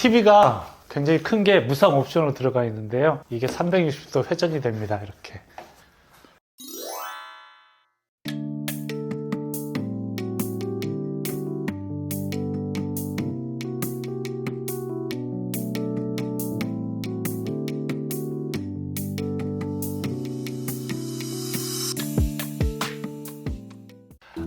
TV가 굉장히 큰 게 무상 옵션으로 들어가 있는데요. 이게 360도 회전이 됩니다. 이렇게.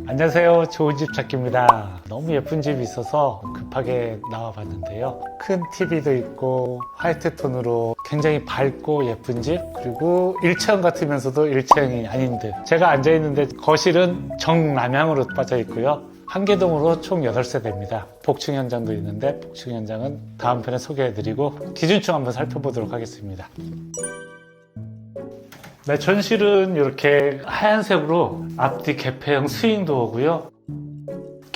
안녕하세요. 좋은 집 찾기입니다. 너무 예쁜 집이 있어서 급하게 나와 봤는데요. 큰 TV도 있고 화이트 톤으로 굉장히 밝고 예쁜 집 그리고 일체형 같으면서도 일체형이 아닌 듯. 제가 앉아 있는데 거실은 정남향으로 빠져 있고요. 한계동으로 총 8세대입니다. 복층 현장도 있는데 복층 현장은 다음 편에 소개해드리고 기준층 한번 살펴보도록 하겠습니다. 네, 전실은 이렇게 하얀색으로 앞뒤 개폐형 스윙도어고요.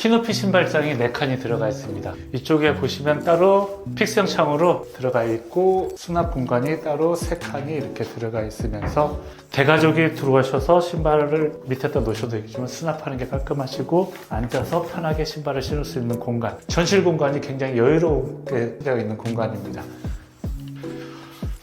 키높이 신발장이 4칸이 들어가 있습니다. 이쪽에 보시면 따로 픽스형 창으로 들어가 있고 수납 공간이 따로 3칸이 이렇게 들어가 있으면서 대가족이 들어오셔서 신발을 밑에다 놓으셔도 되겠지만 수납하는 게 깔끔하시고 앉아서 편하게 신발을 신을 수 있는 공간 전실 공간이 굉장히 여유롭게 되어 있는 공간입니다.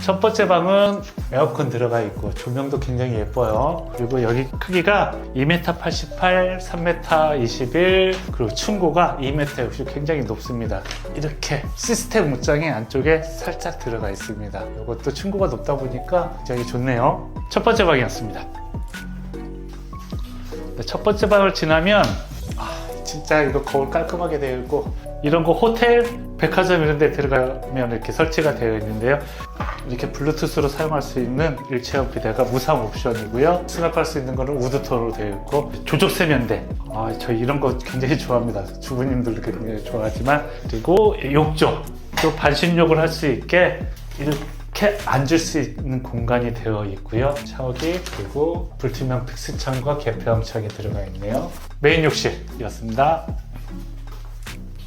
첫 번째 방은 에어컨 들어가 있고 조명도 굉장히 예뻐요. 그리고 여기 크기가 2m 88, 3m 21, 그리고 층고가 2m 60 굉장히 높습니다. 이렇게 시스템 옷장이 안쪽에 살짝 들어가 있습니다. 이것도 층고가 높다 보니까 굉장히 좋네요. 첫 번째 방이었습니다. 네, 첫 번째 방을 지나면 아, 진짜 이거 거울 깔끔하게 되어 있고 이런 거 호텔, 백화점 이런 데 들어가면 이렇게 설치가 되어 있는데요. 이렇게 블루투스로 사용할 수 있는 일체형 비대가 무상 옵션이고요. 수납할 수 있는 거는 우드톤으로 되어 있고 조적 세면대. 아, 저 이런 거 굉장히 좋아합니다. 주부님들도 굉장히 좋아하지만 그리고 욕조. 또 반신욕을 할 수 있게 이렇게 앉을 수 있는 공간이 되어 있고요. 샤워기 그리고 불투명 픽스창과 개폐형 창이 들어가 있네요. 메인 욕실이었습니다.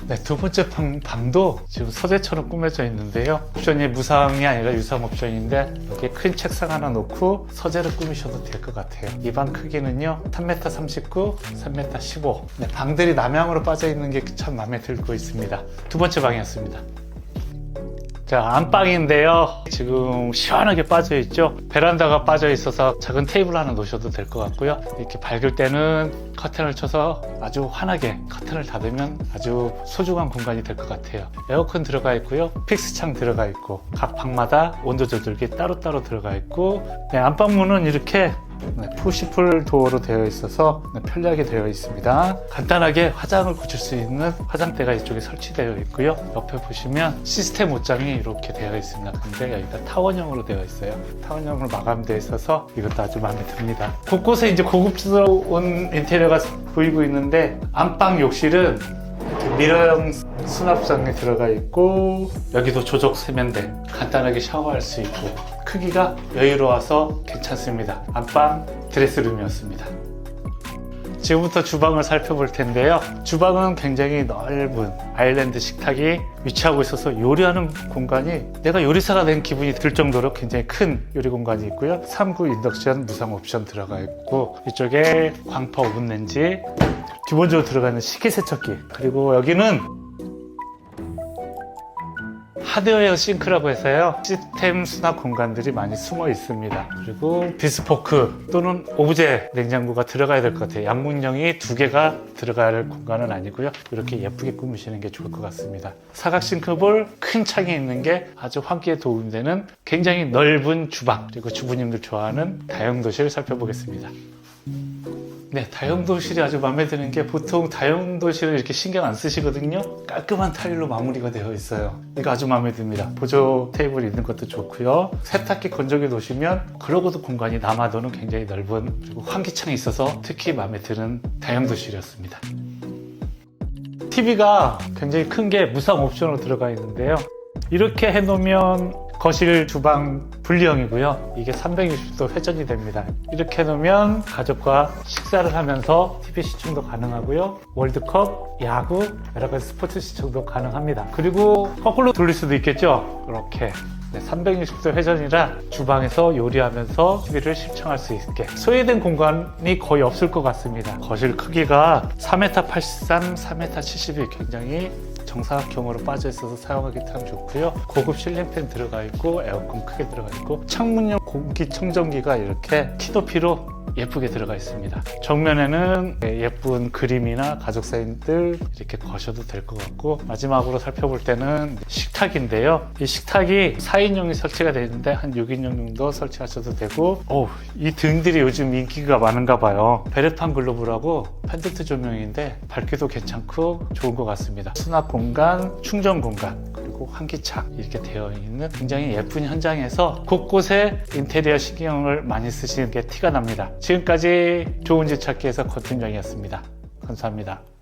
네, 두 번째 방, 방도 지금 서재처럼 꾸며져 있는데요. 옵션이 무상이 아니라 유상 옵션인데 여기에 큰 책상 하나 놓고 서재를 꾸미셔도 될 것 같아요. 이 방 크기는요, 3m 39, 3m 15. 네, 방들이 남향으로 빠져 있는 게 참 마음에 들고 있습니다. 두 번째 방이었습니다. 자, 안방인데요. 지금 시원하게 빠져 있죠. 베란다가 빠져 있어서 작은 테이블 하나 놓으셔도 될 것 같고요. 이렇게 밝을 때는 커튼을 쳐서 아주 환하게 커튼을 닫으면 아주 소중한 공간이 될 것 같아요. 에어컨 들어가 있고요. 픽스 창 들어가 있고 각 방마다 온도 조절기 따로따로 들어가 있고 네, 안방문은 이렇게 네, 푸시풀 도어로 되어 있어서 네, 편리하게 되어 있습니다. 간단하게 화장을 고칠 수 있는 화장대가 이쪽에 설치되어 있고요. 옆에 보시면 시스템 옷장이 이렇게 되어 있습니다. 근데 여기가 타원형으로 되어 있어요. 타원형으로 마감되어 있어서 이것도 아주 마음에 듭니다. 곳곳에 이제 고급스러운 인테리어가 보이고 있는데 안방 욕실은 미러형 수납장이 들어가 있고 여기도 조적 세면대 간단하게 샤워할 수 있고 크기가 여유로워서 괜찮습니다. 안방 드레스룸이었습니다. 지금부터 주방을 살펴볼 텐데요. 주방은 굉장히 넓은 아일랜드 식탁이 위치하고 있어서 요리하는 공간이 내가 요리사가 된 기분이 들 정도로 굉장히 큰 요리 공간이 있고요. 3구 인덕션 무상 옵션 들어가 있고 이쪽에 광파 오븐 렌지 기본적으로 들어가는 식기세척기. 그리고 여기는 하드웨어 싱크라고 해서요. 시스템 수납 공간들이 많이 숨어 있습니다. 그리고 비스포크 또는 오브제 냉장고가 들어가야 될 것 같아요. 양문형이 두 개가 들어갈 공간은 아니고요. 이렇게 예쁘게 꾸미시는 게 좋을 것 같습니다. 사각 싱크볼 큰 창이 있는 게 아주 환기에 도움되는 굉장히 넓은 주방. 그리고 주부님들 좋아하는 다용도실 살펴보겠습니다 네, 다용도실이 아주 마음에 드는 게 보통 다용도실을 이렇게 신경 안 쓰시거든요. 깔끔한 타일로 마무리가 되어 있어요. 이거 아주 마음에 듭니다. 보조 테이블 있는 것도 좋고요. 세탁기 건조기 놓으시면 그러고도 공간이 남아도는 굉장히 넓은 그리고 환기창이 있어서 특히 마음에 드는 다용도실이었습니다. TV가 굉장히 큰 게 무상 옵션으로 들어가 있는데요. 이렇게 해놓으면 거실, 주방 분리형이고요. 이게 360도 회전이 됩니다. 이렇게 해놓으면 가족과 식사를 하면서 TV 시청도 가능하고요. 월드컵, 야구, 여러 가지 스포츠 시청도 가능합니다. 그리고 거꾸로 돌릴 수도 있겠죠. 이렇게. 360도 회전이라 주방에서 요리하면서 TV를 시청할 수 있게 소외된 공간이 거의 없을 것 같습니다. 거실 크기가 4m 83, 4m 70이 굉장히 정사각형으로 빠져 있어서 사용하기 참 좋고요. 고급 실링팬 들어가 있고 에어컨 크게 들어가 있고 창문용 공기청정기가 이렇게 키높이로 예쁘게 들어가 있습니다. 정면에는 예쁜 그림이나 가족 사진들 이렇게 거셔도 될 것 같고 마지막으로 살펴볼 때는 식탁인데요. 이 식탁이 4인용이 설치가 되어 있는데 한 6인용 정도 설치하셔도 되고 오, 이 등들이 요즘 인기가 많은가 봐요. 베레탄 글로브라고 펜던트 조명인데 밝기도 괜찮고 좋은 것 같습니다. 수납 공간, 충전 공간 그리고 환기창 이렇게 되어 있는 굉장히 예쁜 현장에서 곳곳에 인테리어 신경을 많이 쓰시는 게 티가 납니다. 지금까지 좋은 집 찾기에서 권팀장이었습니다. 감사합니다.